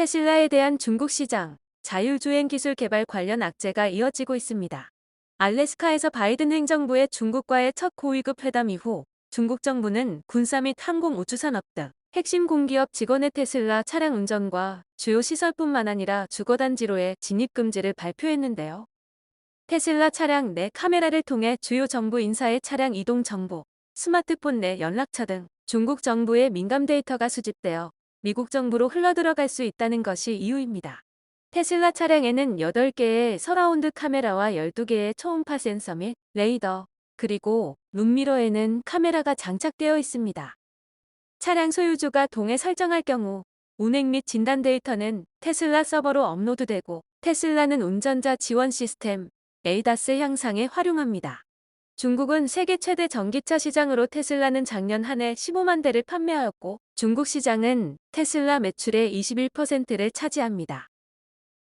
테슬라에 대한 중국 시장, 자율주행 기술 개발 관련 악재가 이어지고 있습니다. 알래스카에서 바이든 행정부의 중국과의 첫 고위급 회담 이후 중국 정부는 군사 및 항공 우주 산업 등 핵심 공기업 직원의 테슬라 차량 운전과 주요 시설뿐만 아니라 주거단지로의 진입 금지를 발표했는데요. 테슬라 차량 내 카메라를 통해 주요 정부 인사의 차량 이동 정보, 스마트폰 내 연락처 등 중국 정부의 민감 데이터가 수집되어 미국 정부로 흘러들어갈 수 있다는 것이 이유입니다. 테슬라 차량에는 8개의 서라운드 카메라와 12개의 초음파 센서 및 레이더, 그리고 룸미러에는 카메라가 장착되어 있습니다. 차량 소유주가 동에 설정할 경우 운행 및 진단 데이터는 테슬라 서버로 업로드되고 테슬라는 운전자 지원 시스템 에이다스 향상에 활용합니다. 중국은 세계 최대 전기차 시장으로 테슬라는 작년 한 해 15만 대를 판매하였고 중국 시장은 테슬라 매출의 21%를 차지합니다.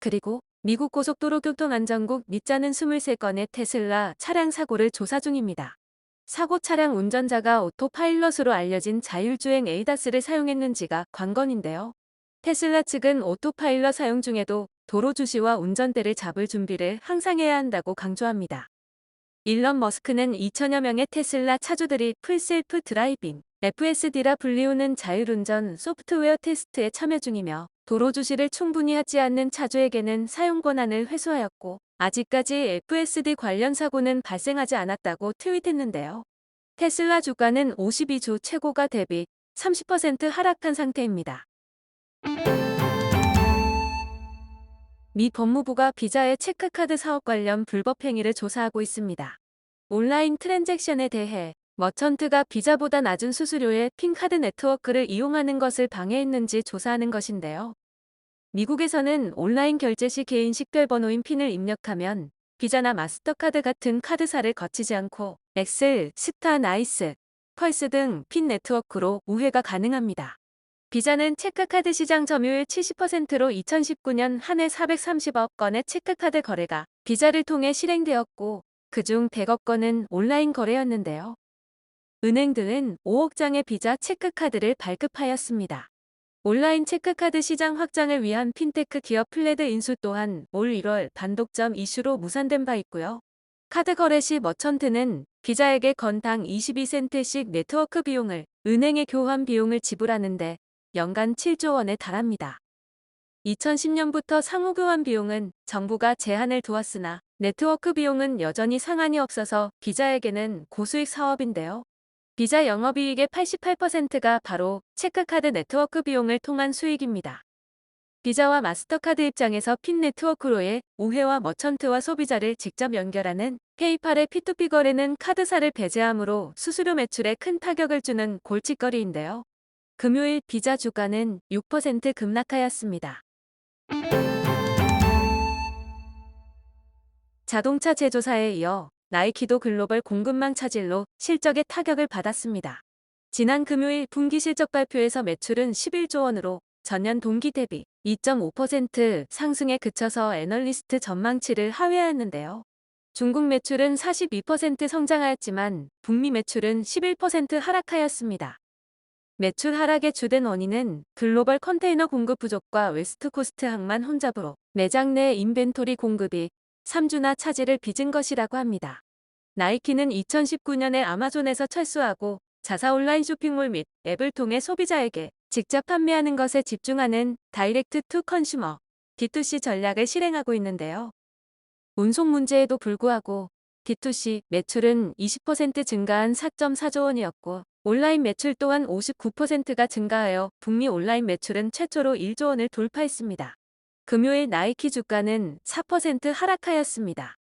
그리고 미국 고속도로 교통안전국 밑자는 23건의 테슬라 차량 사고를 조사 중입니다. 사고 차량 운전자가 오토파일럿으로 알려진 자율주행 에이다스를 사용했는지가 관건인데요. 테슬라 측은 오토파일럿 사용 중에도 도로 주시와 운전대를 잡을 준비를 항상 해야 한다고 강조합니다. 일론 머스크는 2천여 명의 테슬라 차주들이 풀셀프 드라이빙, FSD라 불리우는 자율운전 소프트웨어 테스트에 참여 중이며 도로 주시를 충분히 하지 않는 차주에게는 사용 권한을 회수하였고 아직까지 FSD 관련 사고는 발생하지 않았다고 트윗했는데요. 테슬라 주가는 52주 최고가 대비 30% 하락한 상태입니다. 미 법무부가 비자의 체크카드 사업 관련 불법 행위를 조사하고 있습니다. 온라인 트랜잭션에 대해 머천트가 비자보다 낮은 수수료의 핑카드 네트워크를 이용하는 것을 방해했는지 조사하는 것인데요. 미국에서는 온라인 결제 시 개인 식별번호인 핀을 입력하면 비자나 마스터카드 같은 카드사를 거치지 않고 엑셀, 스타, 나이스, 펄스 등 핀 네트워크로 우회가 가능합니다. 비자는 체크카드 시장 점유율 70%로 2019년 한 해 430억 건의 체크카드 거래가 비자를 통해 실행되었고 그중 100억 건은 온라인 거래였는데요. 은행들은 5억 장의 비자 체크카드를 발급하였습니다. 온라인 체크카드 시장 확장을 위한 핀테크 기업 플레드 인수 또한 올 1월 단독점 이슈로 무산된 바 있고요. 카드 거래 시 머천트는 비자에게 건당 22센트씩 네트워크 비용을 은행의 교환 비용을 지불하는데 연간 7조 원에 달합니다. 2010년부터 상호 교환 비용은 정부가 제한을 두었으나 네트워크 비용은 여전히 상한이 없어서 비자에게는 고수익 사업인데요. 비자 영업이익의 88%가 바로 체크카드 네트워크 비용을 통한 수익입니다. 비자와 마스터카드 입장에서 핀 네트워크로의 우회와 머천트와 소비자를 직접 연결하는 페이팔의 P2P 거래는 카드사를 배제하므로 수수료 매출에 큰 타격을 주는 골칫거리인데요. 금요일 비자 주가는 6% 급락하였습니다. 자동차 제조사에 이어 나이키도 글로벌 공급망 차질로 실적에 타격을 받았습니다. 지난 금요일 분기 실적 발표에서 매출은 11조 원으로 전년 동기 대비 2.5% 상승에 그쳐서 애널리스트 전망치를 하회하였는데요. 중국 매출은 42% 성장하였지만 북미 매출은 11% 하락하였습니다. 매출 하락의 주된 원인은 글로벌 컨테이너 공급 부족과 웨스트코스트 항만 혼잡으로 매장 내 인벤토리 공급이 3주나 차질을 빚은 것이라고 합니다. 나이키는 2019년에 아마존에서 철수하고 자사 온라인 쇼핑몰 및 앱을 통해 소비자에게 직접 판매하는 것에 집중하는 다이렉트 투 컨슈머 D2C 전략을 실행하고 있는데요. 운송 문제에도 불구하고 D2C 매출은 20% 증가한 4.4조 원이었고 온라인 매출 또한 59%가 증가하여 북미 온라인 매출은 최초로 1조 원을 돌파했습니다. 금요일 나이키 주가는 4% 하락하였습니다.